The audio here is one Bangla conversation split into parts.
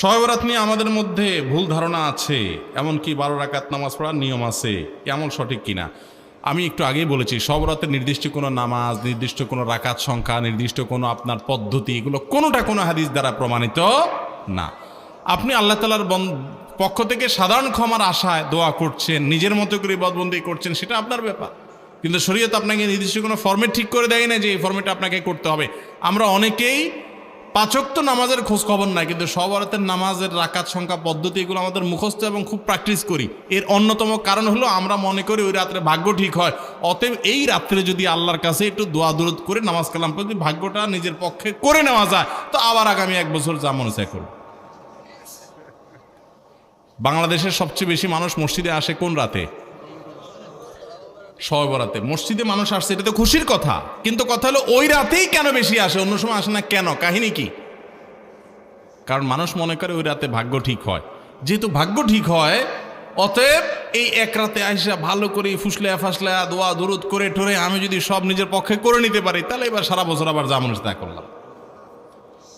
শয়বরাত নিয়ে আমাদের মধ্যে ভুল ধারণা আছে, এমনকি বারো রাকাত নামাজ পড়ার নিয়ম আছে, এমন সঠিক কিনা? আমি একটু আগেই বলেছি সব রাতের নির্দিষ্ট কোনো নামাজ, নির্দিষ্ট কোনো রাকাত সংখ্যা, নির্দিষ্ট কোনো আপনার পদ্ধতি, এগুলো কোনোটা কোনো হাদিস দ্বারা প্রমাণিত না। আপনি আল্লাহ তালার পক্ষ থেকে সাধারণ ক্ষমার আশায় দোয়া করছেন, নিজের মতো করে বদবন্দি করছেন, সেটা আপনার ব্যাপার। কিন্তু শরীয়ত আপনাকে নির্দিষ্ট কোনো ফর্মেট ঠিক করে দেয় না যে এই ফর্মেটটা আপনাকে করতে হবে। আমরা অনেকেই পাচক তো নামাজের খোঁজ খবর নাই, কিন্তু সবরাতের নামাজের রাকাত সংখ্যা পদ্ধতি এগুলো আমাদের মুখস্থ এবং খুব প্র্যাকটিস করি। এর অন্যতম কারণ হলো আমরা মনে করি ওই রাত্রে ভাগ্য ঠিক হয়। অতএব এই রাত্রে যদি আল্লাহর কাছে একটু দোয়া দূরত করে, নামাজ কালাম যদি ভাগ্যটা নিজের পক্ষে করে নেওয়া যায়, তো আবার আগামী এক বছর যা মনে চায় করব বাংলাদেশের সবচেয়ে বেশি মানুষ মসজিদে আসে কোন রাতে? সবরাতে মসজিদে মানুষ আসছে, এটা তো খুশির কথা। কিন্তু কথা হলো, ওই রাতেই কেন বেশি আসে? অন্য সময় আসে না কেন? কাহিনী কি? কারণ মানুষ মনে করে ওই রাতে ভাগ্য ঠিক হয়। যেহেতু ভাগ্য ঠিক হয়, অতএব এই এক রাতে আইসা ভালো করে ফুসলে ফাসলে দোয়া দুরুদ করে টোরে আমি যদি সব নিজের পক্ষে করে নিতে পারি, তাহলে এবার সারা বছর আবার যা মানুষ তা করলাম।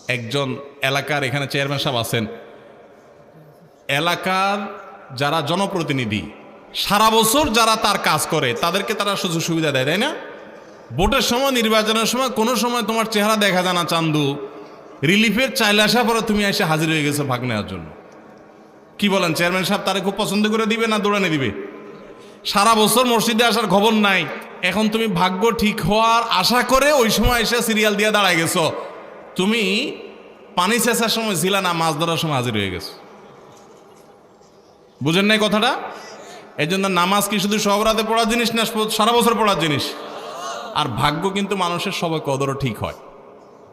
একজন এলাকার এখানে চেয়ারম্যান সাহেব আছেন। এলাকার যারা জনপ্রতিনিধি সারা বছর যারা তার কাজ করে, তাদেরকে তারা সুযোগ সুবিধা দেয়, তাই না? ভোটের সময়, নির্বাচনের সময়, কোনো সময় তোমার চেহারা দেখা যায় না চান্দু। রিলিফের চাইলে আসা পরে তুমি এসে হাজির হয়ে গেছো ভাগ নেওয়ার জন্য। কি বলেন, চেয়ারম্যান সাহেব তারে খুব পছন্দ করে দিবে না দৌড়ানে দিবে? সারা বছর মসজিদে আসার খবর নাই। এখন তুমি ভাগ্য ঠিক হওয়ার আশা করে ওই সময় এসে সিরিয়াল দিয়ে দাঁড়ায় গেছো। তুমি পানি চেঁচার সময় ছিলা না, মাছ ধরার সময় হাজির হয়ে গেছো। বুঝেন নাই কথাটা? এই জন্য নামাজ কি শুধু সব রাতে পড়ার জিনিস না, সারা বছর পড়ার জিনিস? আর ভাগ্য কিন্তু মানুষের সবাই কদরও ঠিক হয়।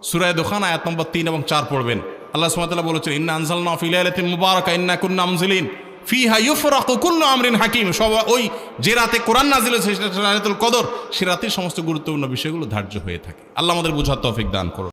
সুরায় দোকান আয়াত নম্বর তিন এবং চার পড়বেন। আল্লাহ সুমাতাল্লাহ বলেছেন, ইন্না আনসাল না ফিলাইলাতিন মুবারাকা, ইন্না কুন্না আমজিলিন ফিহা ইউফরাকু কুল্লু আমরিন হাকিম। সব ওই যে রাতে কোরআন নাজিল হয়েছে, সেটা কদর, সে রাতে সমস্ত গুরুত্বপূর্ণ বিষয়গুলো ধার্য হয়ে থাকে। আল্লাহ আমাদের বুঝার তৌফিক দান করুন।